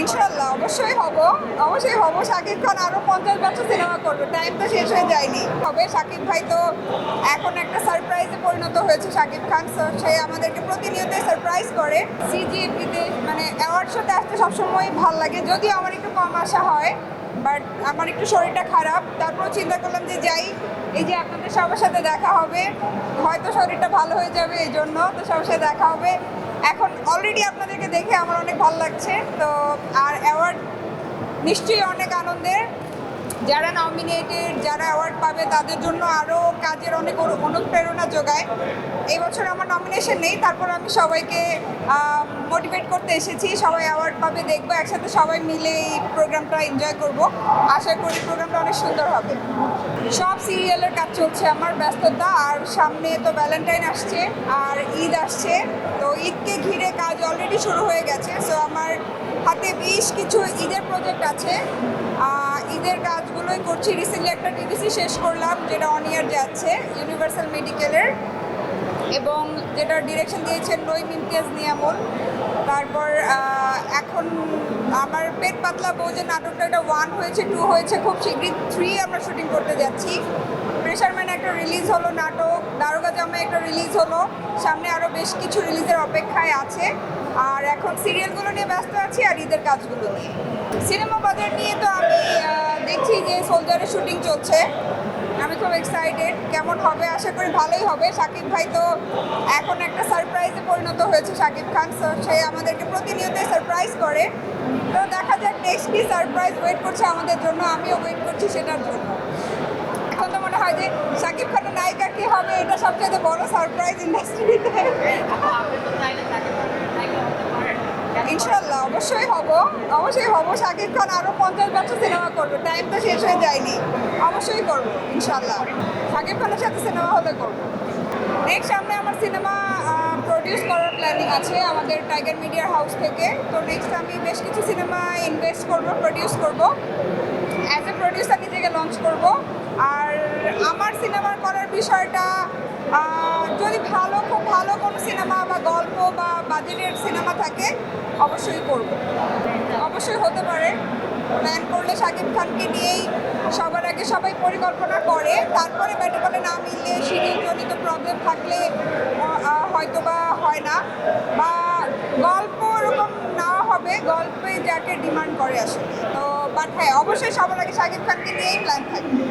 ইনশাল্লাহ অবশ্যই হব। অবশ্যই হব। শাকিব খান আরও পঞ্চাশ বছর সিনেমা করবে। টাইম তো শেষ হয়ে যায়নি। হবে শাকিব ভাই তো এখন একটা সারপ্রাইজে পরিণত হয়েছে শাকিব খান। So, সে আমাদেরকে প্রতিনিয়ত সারপ্রাইজ করে। সিজিএফিতে মানে অ্যাওয়ার্ড শোতে আসতে সবসময় ভালো লাগে। যদিও আমার একটু কম আসা হয় বাট আমার একটু শরীরটা খারাপ। তারপর চিন্তা করলাম যে যাই এই যে আপনাদের সবার সাথে দেখা হবে হয়তো শরীরটা ভালো হয়ে যাবে এই জন্য তো সবার সাথে দেখা হবে। এখন অলরেডি আপনাদেরকে দেখে আমার অনেক ভালো লাগছে। তো আর অ্যাওয়ার্ড নিশ্চয়ই অনেক আনন্দের। যারা নমিনেটেড যারা অ্যাওয়ার্ড পাবে তাদের জন্য আরও কাজের অনেক অনু- অনুপ্রেরণা যোগায়। এই বছর আমার নমিনেশন নেই তারপর আমি সবাইকে মোটিভেট করতে এসেছি। সবাই অ্যাওয়ার্ড পাবে দেখব একসাথে সবাই মিলে এই প্রোগ্রামটা এনজয় করব। আশা করি প্রোগ্রামটা অনেক সুন্দর হবে। সব সিরিয়ালের কাজ চলছে আমার ব্যস্ততা আর সামনে তো ভ্যালেন্টাইন আসছে আর ঈদ আসছে। তো ঈদকে ঘিরে কাজ অলরেডি শুরু হয়ে গেছে। সো আমার হাতে বেশ কিছু ঈদের প্রজেক্ট আছে। আহ, ঈদের কাজগুলোই করছি। রিসেন্টলি একটা টিভিসি শেষ করলাম, যেটা অন ইয়ার যাচ্ছে ইউনিভার্সাল মেডিকেলের এবং যেটা ডিরেকশন দিয়েছেন নইম ইমতিয়াজ নিয়ামুল। তারপর এখন আমার পেট পাতলা বউ যে নাটকটা, এটা ওয়ান হয়েছে টু হয়েছে, খুব শীঘ্রই থ্রি আমরা শুটিং করতে যাচ্ছি। প্রেশারম্যান একটা রিলিজ হলো নাটক, দারোগা জামাই একটা রিলিজ হলো। সামনে আরও বেশ কিছু রিলিজের অপেক্ষায় আছে। আর এখন সিরিয়ালগুলো নিয়ে ব্যস্ত আছি আর ঈদের কাজগুলো নিয়ে। সিনেমা বাজার নিয়ে তো সোলজারের শুটিং চলছে। আমি খুব এক্সাইটেড কেমন হবে? আশা করি ভালোই হবে। শাকিব ভাই তো এখন একটা সারপ্রাইজে পরিণত হয়েছে শাকিব খান সে আমাদেরকে প্রতিনিয়ত সারপ্রাইজ করে। তো দেখা যাক নেক্সট কি সারপ্রাইজ ওয়েট করছে আমাদের জন্য, আমিও ওয়েট করছি সেটার জন্য। এখন তো মনে হয় যে শাকিব খানের নায়িকা কি হবে? এটা সবচেয়ে বড় সারপ্রাইজ ইন্ডাস্ট্রিতে ইনশাল্লাহ অবশ্যই হব। অবশ্যই হব। শাকিব খান আরও পঞ্চাশ বছর সিনেমা করবে। টাইম তো শেষ হয়ে যায়নি। অবশ্যই করব ইনশাল্লাহ শাকিব খানের সাথে সিনেমা হলে করব। নেক্সট সামনে আমার সিনেমা প্রডিউস করার প্ল্যানিং আছে আমাদের টাইগার মিডিয়ার হাউস থেকে। তো নেক্সট আমি বেশ কিছু সিনেমা ইনভেস্ট করব প্রডিউস করব। অ্যাজ এ প্রডিউসার নিজেকে লঞ্চ করব। আর আমার সিনেমার করার বিষয়টা যদি ভালো, খুব ভালো কোনো সিনেমা বা গল্প বা বাজেটের সিনেমা থাকে, অবশ্যই করব। অবশ্যই হতে পারে। প্ল্যান করলে শাকিব খানকে নিয়েই সবার আগে সবাই পরিকল্পনা করে, তারপরে ব্যাটে না মিললে শিডিউলজনিত প্রবলেম থাকলে হয়তো বা হয় না। বা গল্প ওরকম না হবে, গল্পে যাকে ডিমান্ড করে আসলে। তো বাট হ্যাঁ অবশ্যই সবার আগে শাকিব খানকে নিয়েই প্ল্যান থাকবে।